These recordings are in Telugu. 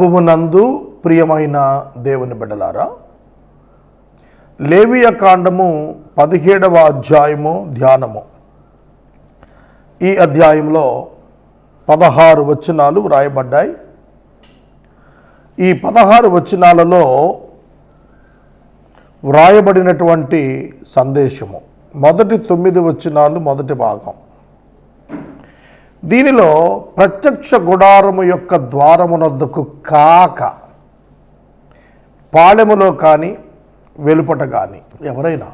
ప్రభువునందు ప్రియమైన దేవుని బిడ్డలారా లేవియ కాండము పదిహేడవ అధ్యాయము ధ్యానము. ఈ అధ్యాయంలో పదహారు వచనాలు వ్రాయబడ్డాయి. ఈ పదహారు వచనాలలో వ్రాయబడినటువంటి సందేశము మొదటి తొమ్మిది వచనాలు మొదటి భాగం. దీనిలో ప్రత్యక్ష గుడారము యొక్క ద్వారమునొద్దకు కాక పాళెములో కానీ వెలుపట కానీ ఎవరైనా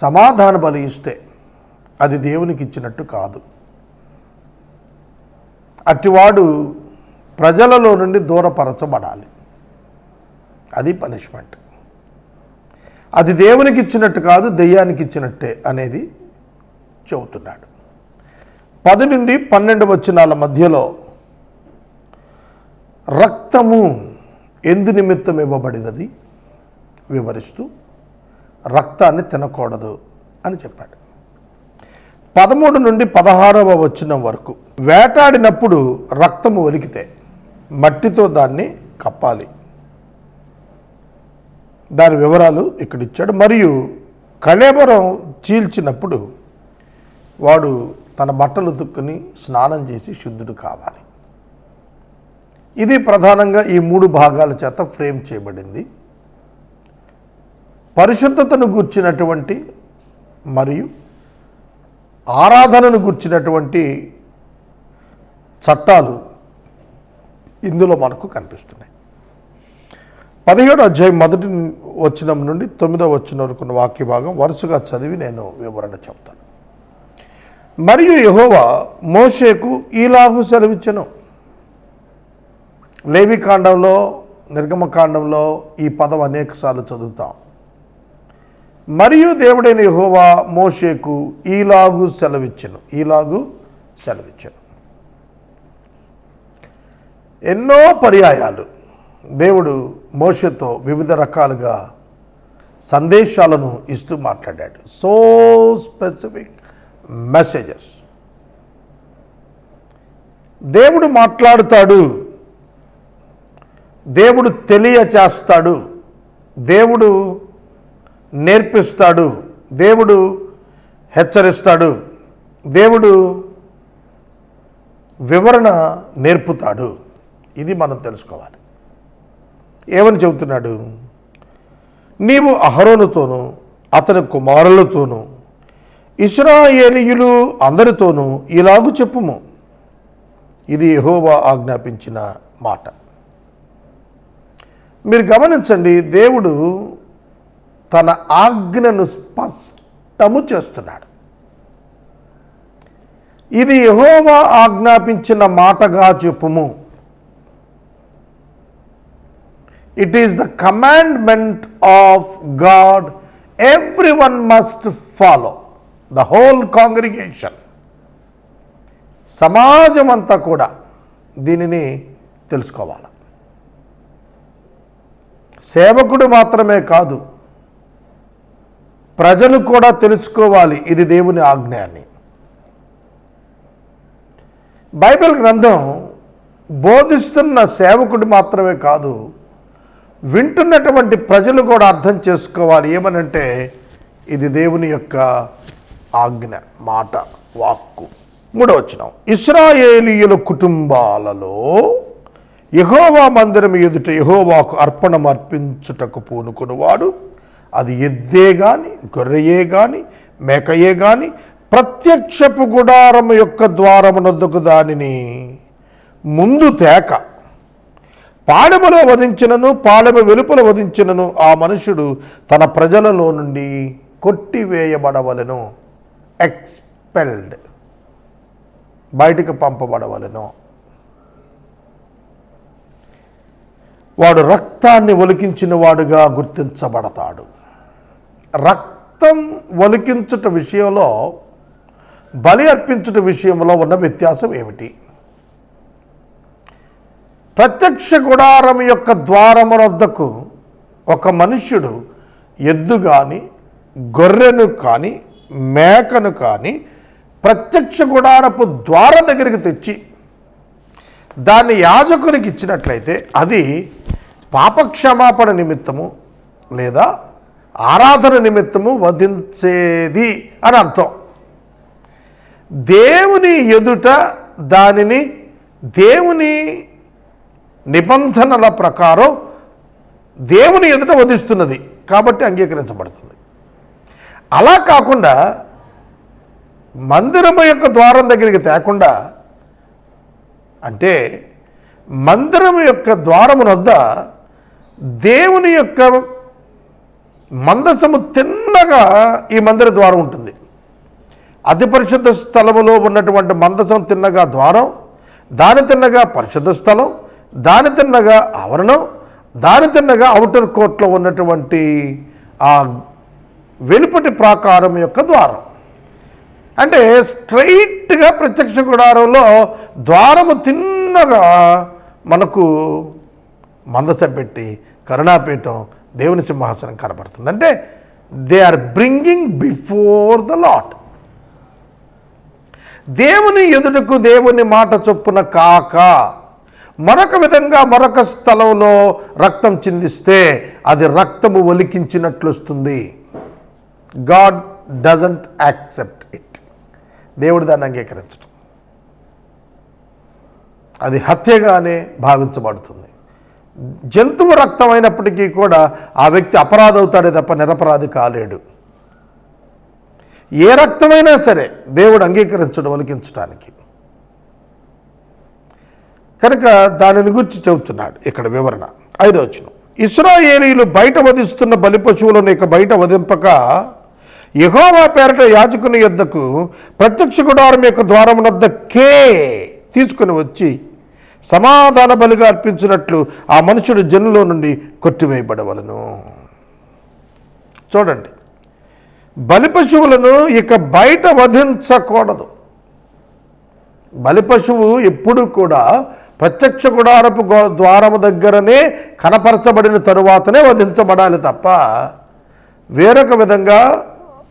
సమాధాన బలి ఇస్తే అది దేవునికి ఇచ్చినట్టు కాదు. అట్టివాడు ప్రజలలో నుండి దూరపరచబడాలి. అది పనిష్మెంట్. అది దేవునికి ఇచ్చినట్టు కాదు దెయ్యానికి ఇచ్చినట్టే అనేది చెబుతున్నాడు. పది నుండి పన్నెండు వచనాల మధ్యలో రక్తము ఎందు నిమిత్తం ఇవ్వబడినది? వివరిస్తూ రక్తాన్ని తినకూడదు అని చెప్పాడు. పదమూడు నుండి పదహారవ వచనం వరకు వేటాడినప్పుడు రక్తము ఒలికితే మట్టితో దాన్ని కప్పాలి. దాని వివరాలు ఇక్కడ ఇచ్చాడు మరియు కళేబరం చీల్చినప్పుడు వాడు తన బట్టలు తుక్కుని స్నానం చేసి శుద్ధుడు కావాలి. ఇది ప్రధానంగా ఈ మూడు భాగాల చేత ఫ్రేమ్ చేయబడింది. పరిశుద్ధతను గూర్చినటువంటి మరియు ఆరాధనను గూర్చినటువంటి చట్టాలు ఇందులో మనకు కనిపిస్తున్నాయి. పదిహేడు అధ్యాయం మొదటి వచనం నుండి తొమ్మిదో వచ్చిన వరకు ఉన్న వాక్య భాగం వరుసగా చదివి నేను వివరణ చెప్తాను. మరియు యహోవా మోషేకు ఈలాగు సెలవిచ్చను. లేవి కాండంలో నిర్గమకాండంలో ఈ పదం అనేకసార్లు చదువుతాం. మరియు దేవుడైన యహోవా మోషేకు ఈలాగు సెలవిచ్చను. ఈలాగు సెలవిచ్చను. ఎన్నో పర్యాయాలు దేవుడు మోషతో వివిధ రకాలుగా సందేశాలను ఇస్తూ మాట్లాడాడు. సో స్పెసిఫిక్ మెసేజెస్ దేవుడు మాట్లాడుతాడు. దేవుడు తెలియచేస్తాడు. దేవుడు నేర్పిస్తాడు. దేవుడు హెచ్చరిస్తాడు. దేవుడు వివరణ నేర్పుతాడు. ఇది మనం తెలుసుకోవాలి. ఏమని చెబుతున్నాడు? నీవు అహరోనుతోనూ అతని కుమారులతోనూ ఇస్రాయేలీయులు అందరితోనూ ఇలాగు చెప్పుము. ఇది యహోవా ఆజ్ఞాపించిన మాట. మీరు గమనించండి దేవుడు తన ఆజ్ఞను స్పష్టము చేస్తున్నాడు. ఇది యహోవా ఆజ్ఞాపించిన మాటగా చెప్పుము. It is the commandment of God everyone must follow the whole congregation. సమాజం అంతా కూడా దీనిని తెలుసుకోవాలి. సేవకుడు మాత్రమే కాదు ప్రజలు కూడా తెలుసుకోవాలి ఇది దేవుని ఆజ్ఞ అని బైబిల్ గ్రంథం బోధిస్తున్న సేవకుడు మాత్రమే కాదు వింటున్నటువంటి ప్రజలు కూడా అర్థం చేసుకోవాలి. ఏమనంటే ఇది దేవుని యొక్క ఆజ్ఞ మాట వాక్కు. మూడవచనం ఇస్రాయేలీయుల కుటుంబాలలో యహోవా మందిరం ఎదుట యహోవాకు అర్పణం అర్పించుటకు పూనుకునివాడు. అది ఎద్దే గాని గొర్రెయే గాని మేకయే గాని ప్రత్యక్షపు గుడారము యొక్క ద్వారమునొద్దకు దానిని ముందు తేక. పాడెములో వధించినను పాలెము వెలుపల వధించినను ఆ మనుషుడు తన ప్రజలలో నుండి కొట్టివేయబడవలను. ఎక్స్పెల్డ్ బయటికి పంపబడవలను. వాడు రక్తాన్ని ఒలికించిన వాడుగా గుర్తించబడతాడు. రక్తం ఒలికించుట విషయంలో బలి అర్పించుట విషయంలో ఉన్న వ్యత్యాసం ఏమిటి? ప్రత్యక్ష గుడారం యొక్క ద్వారమునొద్దకు ఒక మనుష్యుడు ఎద్దు కానీ గొర్రెను కానీ మేకను కానీ ప్రత్యక్ష గుడారపు ద్వారం దగ్గరికి తెచ్చి దాన్ని యాజకునికి ఇచ్చినట్లయితే అది పాపక్షమాపణ నిమిత్తము లేదా ఆరాధన నిమిత్తము వధించేది అని అర్థం. దేవుని ఎదుట దానిని దేవుని నిబంధనల ప్రకారం దేవుని ఎదుట వధిస్తున్నది కాబట్టి అంగీకరించబడుతుంది. అలా కాకుండా మందిరము యొక్క ద్వారం దగ్గరికి తేకుండా అంటే మందిరము యొక్క ద్వారమునొద్ద దేవుని యొక్క మందసము తిన్నగా ఈ మందిర ద్వారం ఉంటుంది. అతి పరిశుద్ధ స్థలములో ఉన్నటువంటి మందసం తిన్నగా ద్వారం దాని తిన్నగా పరిశుద్ధ స్థలం దాని తిన్నగా ఆవరణం దాని తిన్నగా అవుటర్ కోర్ట్లో ఉన్నటువంటి ఆ వెలుపటి ప్రాకారం యొక్క ద్వారం. అంటే స్ట్రైట్గా ప్రత్యక్ష గుడారంలో ద్వారము తిన్నగా మనకు మందస పెట్టి కరుణాపీఠం దేవుని సింహాసనం కనబడుతుంది. అంటే they are bringing before the lot దేవుని ఎదుటకు దేవుని మాట చొప్పున కాక మరొక విధంగా మరొక స్థలంలో రక్తం చిందిస్తే అది రక్తము ఒలికించినట్లు వస్తుంది గాడ్ డజంట్ యాక్సెప్ట్ ఇట్ దేవుడు దాన్ని అంగీకరించడం. అది హత్యగానే భావించబడుతుంది. జంతువు రక్తం అయినప్పటికీ కూడా ఆ వ్యక్తి అపరాధి అవుతాడే తప్ప నిరపరాధి కాలేడు. ఏ రక్తమైనా సరే దేవుడు అంగీకరించడం ఒలికించడానికి కనుక దానిని గురించి చెబుతున్నాడు ఇక్కడ వివరణ. ఐదో వచ్చిన ఇస్రాయేలీలు బయట వధిస్తున్న బలి పశువులను ఇక బయట వధింపక యహోవా పేరట యాజకుని యొద్దకు ప్రత్యక్ష గుడారం యొక్క ద్వారమునొద్దకే తీసుకుని వచ్చి సమాధాన బలిగా అర్పించినట్లు ఆ మనుషుడు జనులో నుండి కొట్టివేయబడవలను. చూడండి. బలి పశువులను ఇక బయట వధించకూడదు. బలి పశువు ఎప్పుడు కూడా ప్రత్యక్ష గుడారపు ద్వారము దగ్గరనే కనపరచబడిన తరువాతనే వధించబడాలి తప్ప వేరొక విధంగా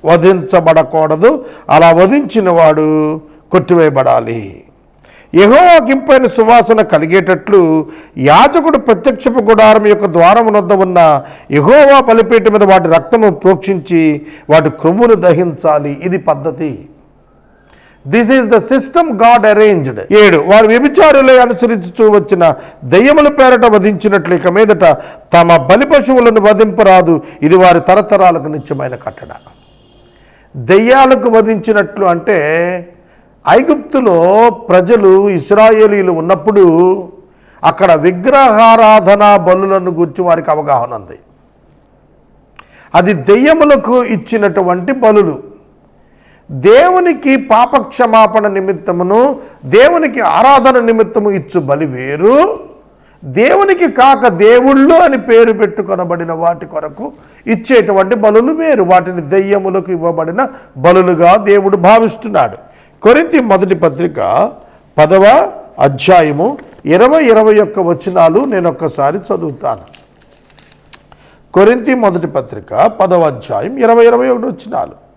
వధించబడకూడదు. అలా వధించిన వాడు కొట్టివేయబడాలి యహోవాకింపైన సువాసన కలిగేటట్లు యాజకుడు ప్రత్యక్షపు గుడారం యొక్క ద్వారం వద్ద ఉన్న యహోవా బలిపీఠ మీద వాటి రక్తము ప్రోక్షించి వాటి క్రొమ్మును దహించాలి. ఇది పద్ధతి. This is the system God arranged ఏడు వారు వ్యభిచారులే అనుసరించుచూ వచ్చిన దయ్యముల పేరట వధించినట్లు ఇక మీదట తమ బలి పశువులను వధింపరాదు. ఇది వారి తరతరాలకు నిత్యమైన కట్టడ. దెయ్యాలకు వధించినట్లు అంటే ఐగుప్తులో ప్రజలు ఇస్రాయేలీలు ఉన్నప్పుడు అక్కడ విగ్రహారాధన బలులను గురించి వారికి అవగాహన ఉంది. అది దెయ్యములకు ఇచ్చినటువంటి బలులు. దేవునికి పాపక్షమాపణ నిమిత్తమును దేవునికి ఆరాధన నిమిత్తము ఇచ్చు బలి వేరు. దేవునికి కాక దేవుళ్ళు అని పేరు పెట్టుకొనబడిన వాటి కొరకు ఇచ్చేటువంటి బలులు వేరు. వాటిని దెయ్యములకు ఇవ్వబడిన బలులుగా దేవుడు భావిస్తున్నాడు. కొరింతి మొదటి పత్రిక పదవ అధ్యాయము ఇరవై ఇరవై ఒక్క వచనాలు నేను ఒక్కసారి చదువుతాను. కొరింతి మొదటి పత్రిక పదవ అధ్యాయం ఇరవై ఇరవై ఒకటి వచనాలు.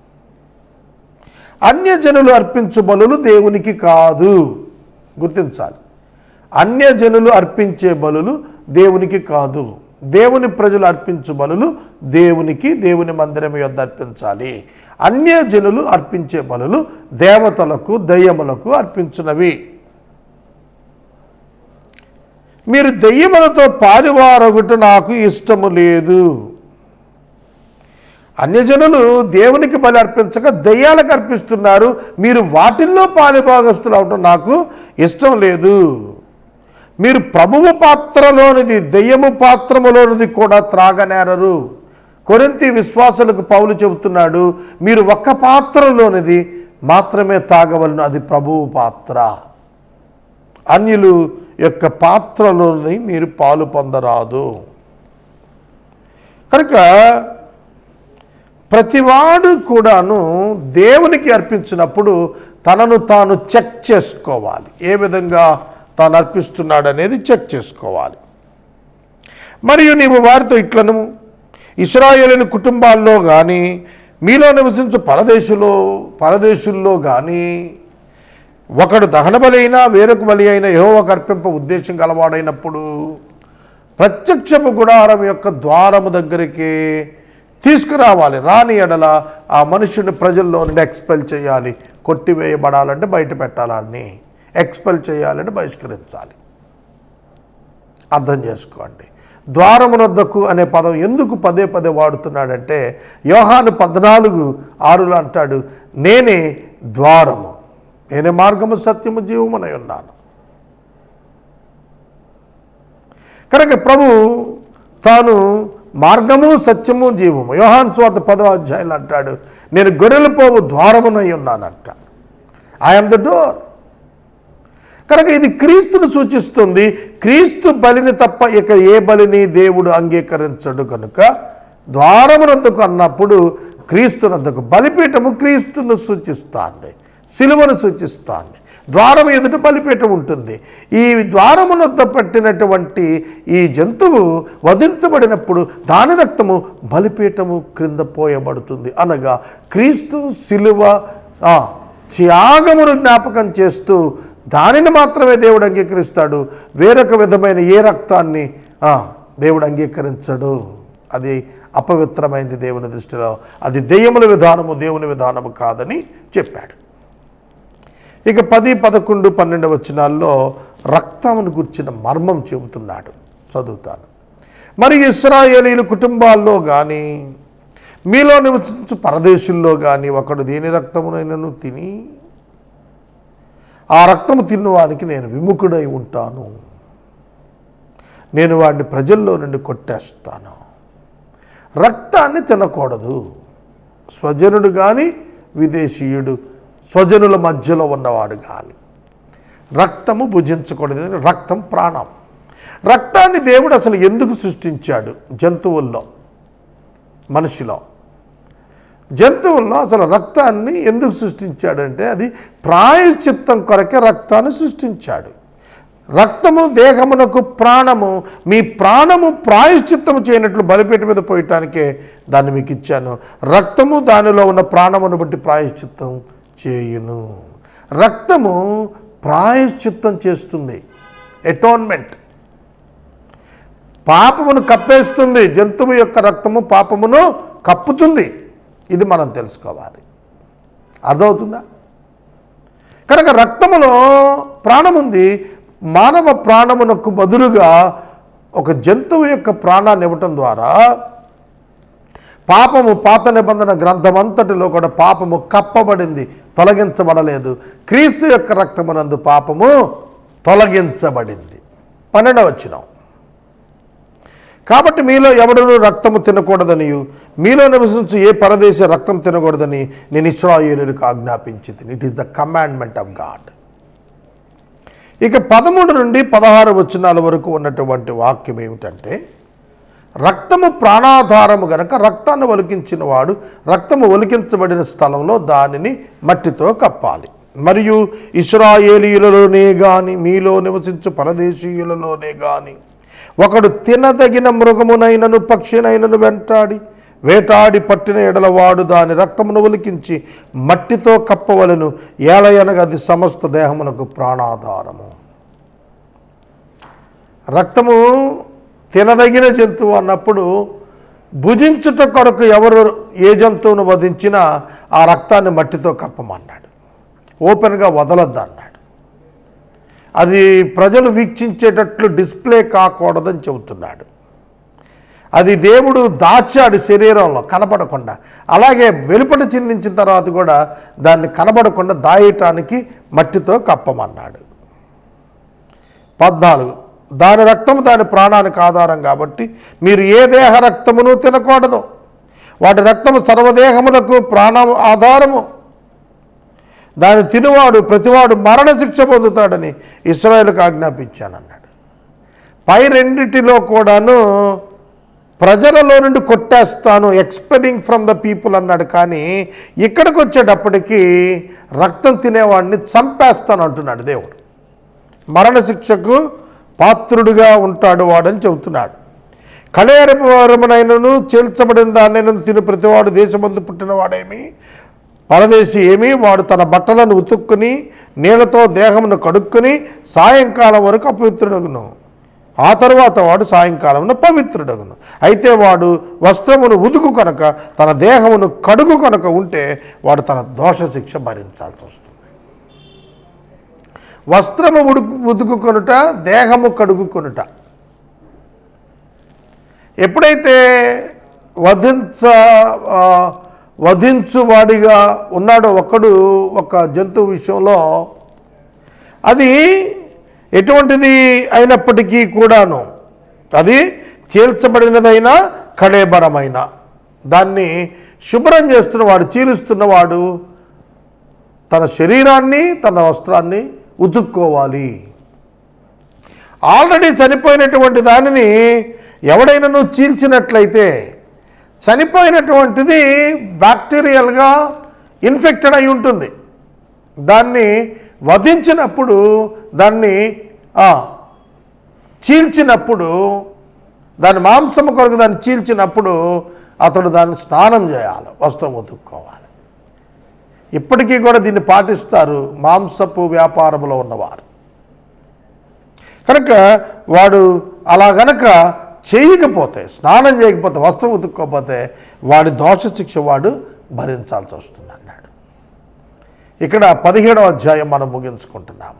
అన్యజనులు అర్పించు బలులు దేవునికి కాదు. గుర్తించాలి. అన్యజనులు అర్పించే బలులు దేవునికి కాదు. దేవుని ప్రజలు అర్పించు బలులు దేవునికి దేవుని మందిరం యొద్ద అర్పించాలి. అన్యజనులు అర్పించే బలులు దేవతలకు దయ్యములకు అర్పించునవి. మీరు దెయ్యములతో పాలువారొకటి నాకు ఇష్టము లేదు. అన్యజనులు దేవునికి బలి అర్పించక దయ్యాలకు అర్పిస్తున్నారు. మీరు వాటిల్లో పాలిభాగస్తులు అవటం నాకు ఇష్టం లేదు. మీరు ప్రభువు పాత్రలోనిది దెయ్యము పాత్రములోనిది కూడా త్రాగనేరరు. కొరింతి విశ్వాసులకు పౌలు చెబుతున్నాడు మీరు ఒక్క పాత్రలోనిది మాత్రమే తాగవలను అది ప్రభువు పాత్ర. అన్యులు యొక్క పాత్రలోని మీరు పాలు పొందరాదు. కనుక ప్రతివాడు కూడాను దేవునికి అర్పించినప్పుడు తనను తాను చెక్ చేసుకోవాలి. ఏ విధంగా? తాను అర్పిస్తున్నాడు అనేది చెక్ చేసుకోవాలి. మరియు నీవు వారితో ఇట్లను ఇస్రాయేలీని కుటుంబాల్లో కానీ మీలో నివసించు పరదేశులో పరదేశుల్లో కానీ ఒకడు దహన బలి అయినా వేరొక బలి అయినా ఏవో కర్పింప ఉద్దేశం గలవాడైనప్పుడు ప్రత్యక్షపు గుడారం యొక్క ద్వారము దగ్గరికి తీసుకురావాలి. రాని ఎడల ఆ మనుషుని ప్రజల్లో నుండి ఎక్స్పెల్ చేయాలి. కొట్టివేయబడాలంటే బయట పెట్టాలని ఎక్స్పెల్ చేయాలని బహిష్కరించాలి. అర్థం చేసుకోండి. ద్వారమునొద్దకు అనే పదం ఎందుకు పదే పదే వాడుతున్నాడంటే యోహాను పద్నాలుగు ఆరులో అంటాడు నేనే ద్వారము. నేనే మార్గము సత్యము జీవమునై ఉన్నాను. కనుక ప్రభు తాను మార్గము సత్యము జీవము యోహాన్ స్వార్థ పదో అధ్యాయులు అంటాడు నేను గొర్రెలు పోవు ద్వారమునై ఉన్నానంట. ఐఎమ్ ద డోర్ కనుక ఇది క్రీస్తును సూచిస్తుంది. క్రీస్తు బలిని తప్ప ఇక ఏ బలిని దేవుడు అంగీకరించడు కనుక ద్వారమునందుకు అన్నప్పుడు క్రీస్తునందుకు బలిపీఠము క్రీస్తును సూచిస్తాంది. సిలువను సూచిస్తాంది. ద్వారం ఎదుట బలిపీఠం ఉంటుంది. ఈ ద్వారమునొద్ద పట్టినటువంటి ఈ జంతువు వధించబడినప్పుడు దాని రక్తము బలిపీఠము క్రింద పోయబడుతుంది. అనగా క్రీస్తు సిలువ త్యాగమును జ్ఞాపకం చేస్తూ దానిని మాత్రమే దేవుడు అంగీకరిస్తాడు. వేరొక విధమైన ఏ రక్తాన్ని? దేవుడు అంగీకరించడు. అది అపవిత్రమైంది దేవుని దృష్టిలో. అది దెయ్యముల విధానము దేవుని విధానము కాదని చెప్పాడు. ఇక పది పదకొండు పన్నెండు వచనాల్లో రక్తమును గుర్చిన మర్మం చెబుతున్నాడు. చదువుతాను. మరి ఇస్రాయేలీలు కుటుంబాల్లో కానీ మీలో నివసించు పరదేశుల్లో కానీ ఒకడు దేని రక్తమునైనను తిని ఆ రక్తము తిన్నవానికి నేను విముఖుడై ఉంటాను. నేను వాడిని ప్రజల్లో నుండి కొట్టేస్తాను. రక్తాన్ని తినకూడదు. స్వజనుడు కానీ విదేశీయుడు స్వజనుల మధ్యలో ఉన్నవాడు కానీ రక్తము భుజించకూడదు. రక్తం ప్రాణం. రక్తాన్ని దేవుడు అసలు ఎందుకు సృష్టించాడు? జంతువుల్లో మనిషిలో. జంతువుల్లో అసలు రక్తాన్ని ఎందుకు సృష్టించాడంటే అది ప్రాయశ్చిత్తం కొరకే రక్తాన్ని సృష్టించాడు. రక్తము దేహమునకు ప్రాణము మీ ప్రాణము ప్రాయశ్చిత్తము చేయనట్లు బలిపేట మీద పోయటానికే దాన్ని మీకు ఇచ్చాను. రక్తము దానిలో ఉన్న ప్రాణమును బట్టి ప్రాయశ్చిత్తం చేయును. రక్తము ప్రాయశ్చిత్తం చేస్తుంది. ఎటోన్మెంట్ పాపమును కప్పేస్తుంది. జంతువు యొక్క రక్తము పాపమును కప్పుతుంది. ఇది మనం తెలుసుకోవాలి. అర్థమవుతుందా? కనుక రక్తములో ప్రాణం ఉంది మానవ ప్రాణమునకు బదులుగా ఒక జంతువు యొక్క ప్రాణాన్ని ఇవ్వటం ద్వారా పాపము పాత నిబంధన గ్రంథమంతటిలో కూడా పాపము కప్పబడింది తొలగించబడలేదు. క్రీస్తు యొక్క రక్తమునందు పాపము తొలగించబడింది. పన్నెండవ వచ్చినాం కాబట్టి మీలో ఎవడను రక్తము తినకూడదనియు. మీలో నివసించు ఏ పరదేశ రక్తం తినకూడదని నేను ఇస్రాయేలులకు ఆజ్ఞాపించింది. It is the commandment of God ఇక పదమూడు నుండి పదహారు వచనాల వరకు ఉన్నటువంటి వాక్యం ఏమిటంటే రక్తము ప్రాణాధారము గనక రక్తాన్ని ఒలికించిన వాడు రక్తము ఒలికించబడిన స్థలంలో దానిని మట్టితో కప్పాలి. మరియు ఇస్రాయేలీలలోనే కానీ మీలో నివసించు పరదేశీయులలోనే కానీ ఒకడు తినదగిన మృగమునైనను పక్షినైనను వెంటాడి వేటాడి పట్టిన ఎడలవాడు దాని రక్తమును ఒలికించి మట్టితో కప్పవలను. ఏలయనగా అది సమస్త దేహమునకు ప్రాణాధారము. రక్తము తినదగిన జంతువు అన్నప్పుడు భుజించుట కొరకు ఎవరు ఏ జంతువును వధించినా ఆ రక్తాన్ని మట్టితో కప్పమన్నాడు. ఓపెన్గా వదలొద్దన్నాడు. అది ప్రజలు వీక్షించేటట్లు డిస్ప్లే కాకూడదని చెబుతున్నాడు. అది దేవుడు దాచాడు శరీరంలో కనబడకుండా. అలాగే వెలుపట చిందించిన తర్వాత కూడా దాన్ని కనబడకుండా దాయటానికి మట్టితో కప్పమన్నాడు. పద్నాలుగు. దాని రక్తము దాని ప్రాణానికి ఆధారం కాబట్టి మీరు ఏ దేహ రక్తమును తినకూడదు. వాటి రక్తము సర్వదేహములకు ప్రాణము ఆధారము. దాని తినువాడు ప్రతివాడు మరణశిక్ష పొందుతాడని ఇస్రాయేల్కి ఆజ్ఞాపించానన్నాడు. పై రెండిటిలో కూడాను ప్రజలలో నుండి కొట్టేస్తాను ఎక్స్పెలింగ్ ఫ్రమ్ ద పీపుల్ అన్నాడు. కానీ ఇక్కడికి వచ్చేటప్పటికి రక్తం తినేవాడిని చంపేస్తాను అంటున్నాడు దేవుడు. మరణశిక్షకు పాత్రుడుగా ఉంటాడు వాడని చెబుతున్నాడు. కళేరపరమునైనను చేల్చబడిన దాన్నైనను తిని ప్రతివాడు దేశమందు పుట్టినవాడేమి? పరదేశి ఏమి వాడు తన బట్టలను ఉతుక్కుని నీళ్ళతో దేహమును కడుక్కుని సాయంకాలం వరకు అపవిత్రుడగును. ఆ తర్వాత వాడు సాయంకాలమున పవిత్రుడగును. అయితే వాడు వస్త్రమును ఉదుకు కనుక తన దేహమును కడుగు కనుక ఉంటే వాడు తన దోష శిక్ష భరించాల్సి వస్తుంది. వస్త్రము ఉడుకు ఉదుకుకొనుట దేహము కడుగుకొనుట ఎప్పుడైతే వధించ వధించువాడిగా ఉన్నాడు ఒక్కడు ఒక జంతువు విషయంలో అది ఎటువంటిది అయినప్పటికీ కూడాను అది చీల్చబడినదైనా కడేబరమైన దాన్ని శుభ్రం చేస్తున్నవాడు చీలుస్తున్నవాడు తన శరీరాన్ని తన వస్త్రాన్ని ఉతుక్కోవాలి. ఆల్రెడీ చనిపోయినటువంటి దానిని ఎవడైనాను చీల్చినట్లయితే చనిపోయినటువంటిది బ్యాక్టీరియల్గా ఇన్ఫెక్టెడ్ అయి ఉంటుంది. దాన్ని వధించినప్పుడు దాన్ని చీల్చినప్పుడు దాని మాంసము కొరకు దాన్ని చీల్చినప్పుడు అతడు దాన్ని స్నానం చేయాలి వస్త్రం ఉతుక్కోవాలి. ఇప్పటికీ కూడా దీన్ని పాటిస్తారు మాంసపు వ్యాపారంలో ఉన్నవారు. కనుక వాడు అలా గనక చేయకపోతే స్నానం చేయకపోతే వస్త్రం ఉతుక్కోకపోతే వాడి దోష శిక్ష వాడు భరించాల్సి వస్తుంది అన్నాడు. ఇక్కడ పదిహేడవ అధ్యాయం మనం ముగించుకుంటున్నాం